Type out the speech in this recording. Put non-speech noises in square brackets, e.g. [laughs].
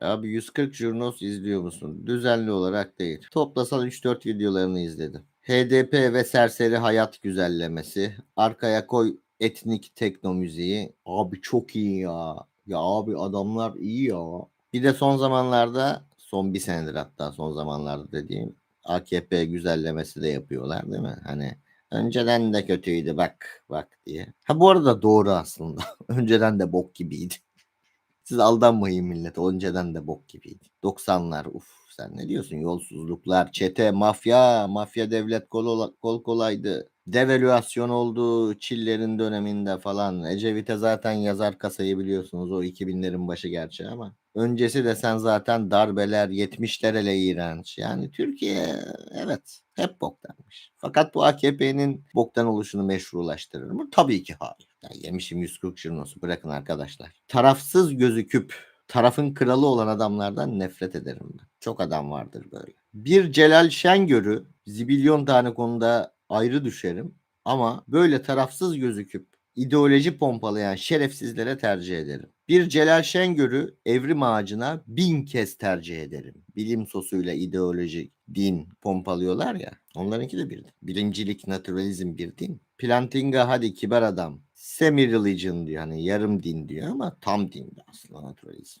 Abi 140 Jurnos izliyor musun? Düzenli olarak değil. Toplasan 3-4 videolarını izledim. HDP ve serseri hayat güzellemesi. Arkaya koy etnik tekno müziği. Abi çok iyi ya. Ya abi adamlar iyi ya. Bir de son zamanlarda son bir senedir hatta son zamanlarda dediğim AKP güzellemesi de yapıyorlar değil mi? Hani önceden de kötüydü bak bak diye. Ha bu arada doğru aslında. [laughs] önceden de bok gibiydi. Siz aldanmayın millet. Önceden de bok gibiydi. 90'lar uf sen ne diyorsun? Yolsuzluklar, çete, mafya, mafya devlet kol, kol kolaydı. Devalüasyon oldu Çillerin döneminde falan. Ecevit'e zaten yazar kasayı biliyorsunuz. O 2000'lerin başı gerçi ama. Öncesi de sen zaten darbeler 70'ler hele iğrenç. Yani Türkiye evet hep boktanmış. Fakat bu AKP'nin boktan oluşunu meşrulaştırır mı? Tabii ki hayır. Ya yemişim 140 şırnosu bırakın arkadaşlar. Tarafsız gözüküp tarafın kralı olan adamlardan nefret ederim ben. Çok adam vardır böyle. Bir Celal Şengör'ü zibilyon tane konuda ayrı düşerim. Ama böyle tarafsız gözüküp ideoloji pompalayan şerefsizlere tercih ederim. Bir Celal Şengör'ü evrim ağacına bin kez tercih ederim. Bilim sosuyla ideoloji, din pompalıyorlar ya. Onlarınki de bir. Bilimcilik, naturalizm bir din. Plantinga hadi kibar adam. Semi religion diyor hani yarım din diyor ama tam din aslında naturalizm.